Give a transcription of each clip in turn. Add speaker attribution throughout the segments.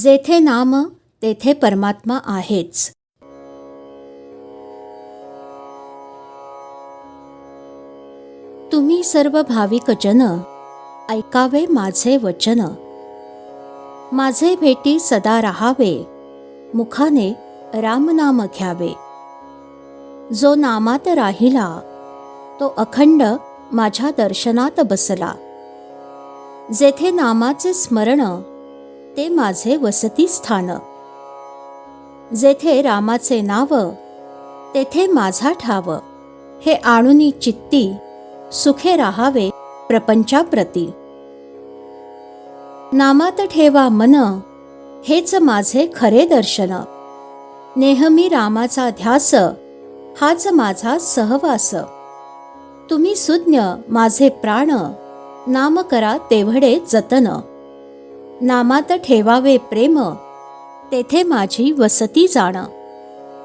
Speaker 1: जेथे नाम तेथे परमात्मा आहेच. तुम्ही सर्व भाविक जन ऐकावे माझे वचन. माझे भेटी सदा राहावे. मुखाने रामनाम घ्यावे. जो नामात राहिला तो अखंड माझ्या दर्शनात बसला. जेथे नामाचे स्मरण ते माझे वसती स्थान. जेथे रामाचे नाव तेथे माझा ठाव. हे आणुनी चित्ती सुखे राहावे प्रपंचाप्रती. नामात ठेवा मन हेच माझे खरे दर्शन. नेहमी रामाचा ध्यास हाच माझा सहवास. तुम्ही सुज्ञ माझे प्राण नाम करा तेवढे जतन. नामात ठेवावे प्रेम तेथे माझी वसती जाण.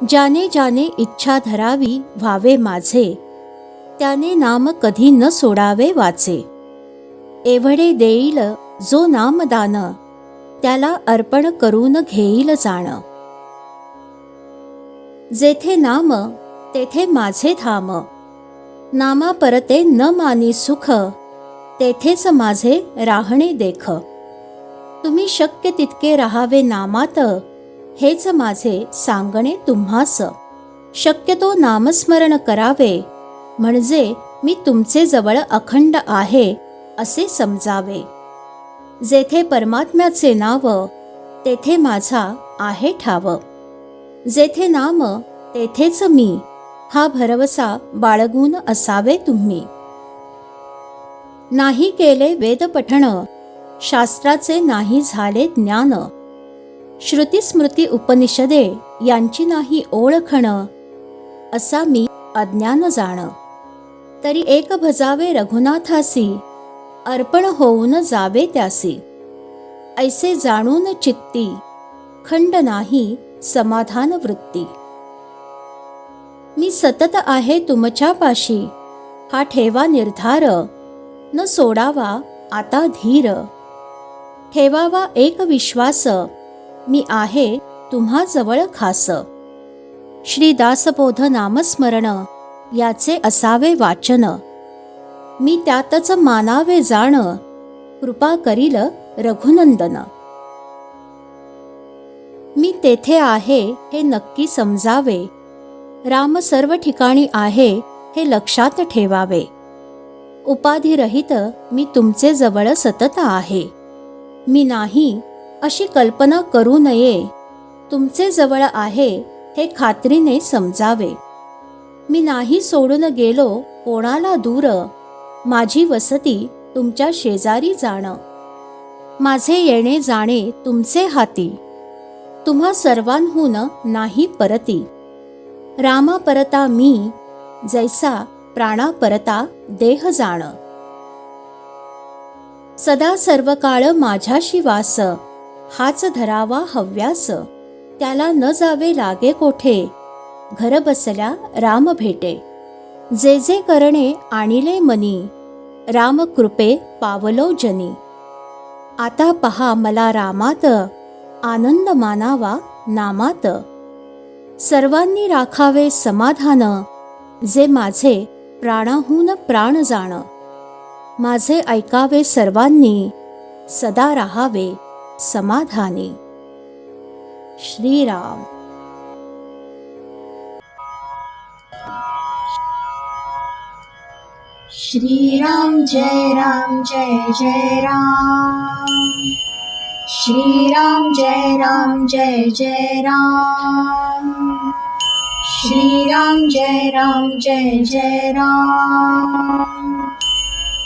Speaker 1: ज्याने ज्याने इच्छा धरावी व्हावे माझे त्याने नाम कधी न सोडावे वाचे. एवढे देईल जो नामदान त्याला अर्पण करून घेईल जाण. जेथे नाम तेथे माझे धाम. नामा परते न मानी सुख तेथेच माझे राहणे देख. तुम्ही शक्य तितके राहावे नामात हेच माझे सांगणे तुम्हास. शक्यतो नामस्मरण करावे म्हणजे मी तुमचे जवळ अखंड आहे असे समजावे. जेथे परमात्म्याचे नाव तेथे माझा आहे ठाव. जेथे नाम तेथेच मी हा भरवसा बाळगून असावे तुम्ही. नाही केले वेदपठण शास्त्राचे नाही झाले ज्ञान. श्रुतीस्मृती उपनिषदे यांची नाही ओळखण असा मी अज्ञान जाण. तरी एक भजावे रघुनाथासी अर्पण होऊन जावे त्यासी. ऐसे जाणून चित्ती खंड नाही समाधान वृत्ती. मी सतत आहे तुमच्या पाशी हा ठेवा निर्धार न सोडावा आता धीर. ठेवावा एक विश्वास. मी आहे तुम्हा जवळ खास. श्री दासबोध नामस्मरण याचे असावे वाचन. मी त्यातच मानावे जाण. कृपा करील रघुनंदन. मी तेथे आहे हे नक्की समजावे. राम सर्व ठिकाणी आहे हे लक्षात ठेवावे. उपाधिरहित मी तुमचे जवळ सतत आहे. मी नाही अशी कल्पना करू नये. तुमचे जवळ आहे हे खात्रीने समजावे. मी नाही सोडून गेलो कोणाला दूर. माझी वसती तुमच्या शेजारी जाणं. माझे येणे जाणे तुमचे हाती. तुम्हा सर्वांहून नाही परती. रामा परता मी जैसा प्राणा परता देह जाणं. सदा सर्व काळ माझ्याशी वास. हाच धरावा हव्यास. त्याला न जावे लागे कोठे? घर बसल्या राम भेटे. जे जे करणे आणिले मनी. राम कृपे पावलो जनी. आता पहा मला रामात. आनंद मानावा नामात. सर्वांनी राखावे समाधान. जे माझे प्राणाहून प्राण जाण. माझे ऐकावे सर्वांनी सदा राहावे समाधानी. श्रीराम.
Speaker 2: श्रीराम जय राम जय जय राम. श्रीराम जय राम जय जय राम. श्रीराम जय राम जय जय राम.